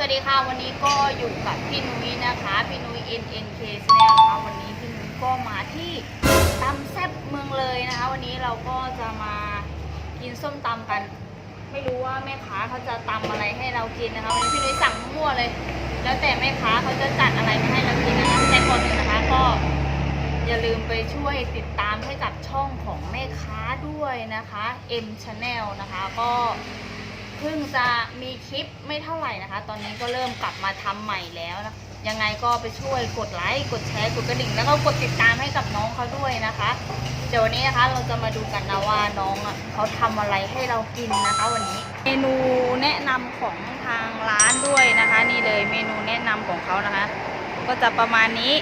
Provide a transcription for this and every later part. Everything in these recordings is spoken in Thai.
สวัสดีค่ะ วันนี้ก็อยู่กับพี่นุ้ยนะคะ พี่นุ้ย NNK Channel นะคะวันนี้พี่นุ้ยก็มาที่ตำแซ่บเมืองเลยนะคะ วันนี้เราก็จะมากินส้มตำกัน ไม่รู้ว่าแม่ค้าเขาจะตำอะไรให้เรากินนะคะวันนี้พี่นุ้ยสั่งมั่วเลย แล้วแต่แม่ค้าเขาจะจัดอะไรมาให้เรากินนะคะแต่ก่อนอื่นนะคะก็อย่าลืมไปช่วยติดตามให้กับช่องของแม่ค้าด้วยนะคะ M Channel นะคะก็ เพิ่งจะมีคลิปไม่เท่าไหร่นะคะ ตอนนี้ก็เริ่มกลับมาทำใหม่แล้วนะยังไงก็ไปช่วยกดไลค์กดแชร์กดกระดิ่ง แล้วก็กดติดตามให้กับน้องเขาด้วยนะคะเดี๋ยววันนี้นะคะเราจะมาดูกันนะว่าน้องอะเขาทำอะไรให้เรากินนะคะ วันนี้ เมนูแนะนำของทางร้านด้วยนะคะ นี่เลยเมนูแนะนำของเขานะคะ ก็จะประมาณนี้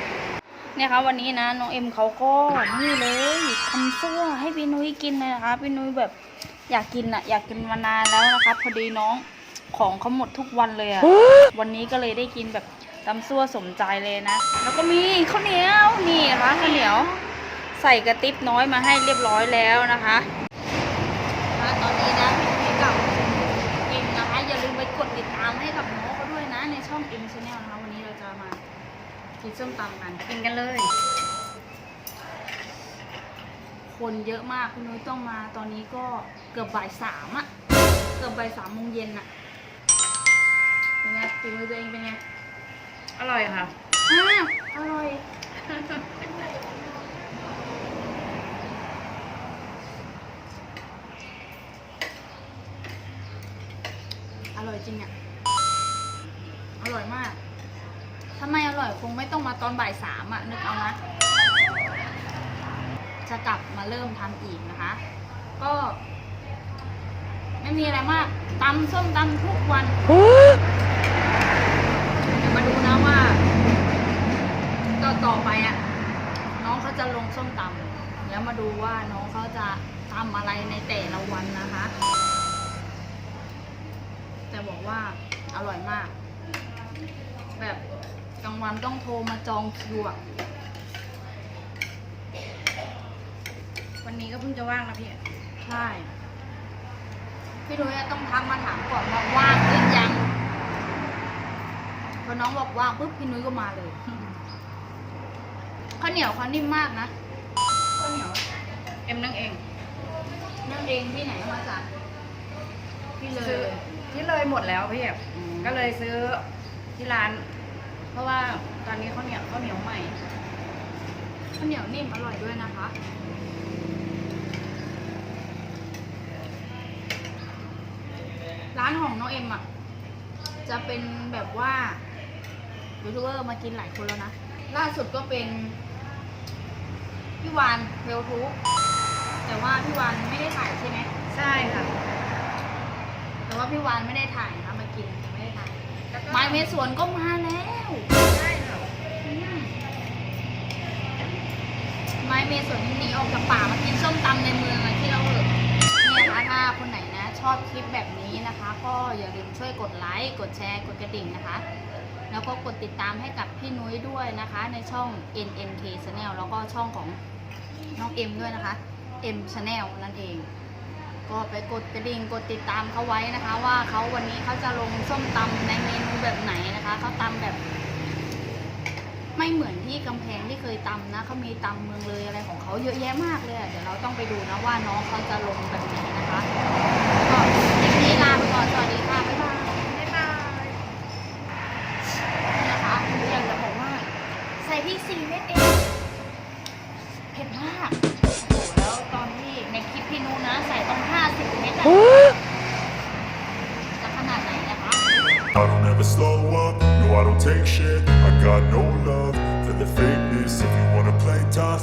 เนี่ยค่ะวันนี้นะน้องเอ็มเขาก็นี่เลยทำซั่วให้พี่นุ้ยกินเลยนะคะพี่นุ้ยแบบ อยากกินอะอยากกินมานานแล้วนะคะพอดีน้องของเขาหมดทุกวันเลยอะวันนี้ก็เลยได้กินแบบตำซั่วสมใจเลยนะ แล้วก็มีข้าวเหนียวนี่นะคะข้าวเหนียว ใส่กระติบน้อยมาให้เรียบร้อยแล้วนะคะนะตอนนี้นะพี่นุ้ยกับเอ็มนะคะอย่าลืมไปกดติดตามให้กับน้องเขาด้วยนะในช่องเอ็มชาแนลนะคะวันนี้เราจะมากินส้มตำกันกินกันเลย คนเยอะมากคุณนุ้ยต้องมาตอนนี้ก็เกือบบ่ายสามอะเกือบบ่ายสามโมงเย็นอะเป็นไงฝีมือตัวเองเป็นไงอร่อยค่ะอ้าวอร่อยอร่อยจริงอะอร่อยมากถ้าไม่อร่อยคงไม่ต้องมาตอนบ่ายสามอะนึกเอานะ จะกลับมาเริ่มทำอีกนะคะ ก็ ไม่มีอะไรมากตำส้มตำทุกวันเดี๋ยวมาดูนะว่าต่อต่อไปอะน้องเขาจะลงส้มตำแล้วมาดูว่าน้องเขาจะทำอะไรในแต่ละวันนะคะ แต่บอกว่าอร่อยมาก แบบกลางวันต้องโทรมาจองคิวอะ วันนี้ก็เพิ่งจะว่างนะพี่ ใช่ พี่นุ้ยต้องทักมาถามก่อนว่าว่างหรือยังพอน้องบอกว่างปุ๊บพี่นุ้ยก็มาเลยข้าวเหนียวเขานิ่มมากนะข้าวเหนียว เอ็มนั่งเอง นั่งเองที่ไหนมาจากพี่เลซื้อยที่เลยหมดแล้วพี่อืมก็เลยซื้อที่ร้าน เพราะว่าตอนนี้ข้าวเหนียวข้าวเหนียวใหม่ ข้าวเหนียวนิ่มอร่อยด้วยนะคะานของน้องเอ็มอะ จะเป็นแบบว่ายูทูบเบอร์มากินหลายคนแล้วนะ ล่าสุดก็เป็นพี่วานเวลทูบแต่ว่าพี่วานไม่ได้ถ่ายใช่ไหมใช่ค่ะ แต่ว่าพี่วานไม่ได้ถ่ายนะคะมากินไม่ได้ถ่ายแล้วก็ไม้เมสวนก็มาแล้วใช่ค่ะอืมไม้เมสวนหนีออกจากป่ามากินส้มตำในเมืองอะที่เรา อบคลิปแบบนี้นะคะ ก็อย่าลืมช่วยกดไลค์ กดแชร์ กดกระดิ่งนะคะ แล้วก็กดติดตามให้กับพี่นุ้ยด้วยนะคะ ในช่อง NNK Channel แล้วก็ช่องของน้องเอ็มด้วยนะคะ M Channel นั่นเอง ก็ไปกดกระดิ่งกดติดตามเขาไว้นะคะ ว่าเขาวันนี้เขาจะลงส้มตำในเมนูแบบไหนนะคะเขาตำแบบ ไม่เหมือนที่กำแพงที่เคยตำนะเขามีตำเมืองเลยอะไรของเขาเยอะแยะมากเลยอะเดี๋ยวเราต้องไปดูนะว่าน้องเขาจะลงแบบไหนนะคะ คลิปนี้ลาไปก่อน สวัสดีค่ะ บ๊ายบาย บ๊ายบายนะคะอยากจะบอกว่า ใส่พริกสี่เม็ดเอง เผ็ดมากโอ้โหแล้วตอนที่ในคลิปพี่นูนะ ใส่ต้องห้าสิบเม็ดอะจะขนาดไหนนะคะ I don't ever slow up, no I don't take shit I got no love for the fakeness If you wanna play tough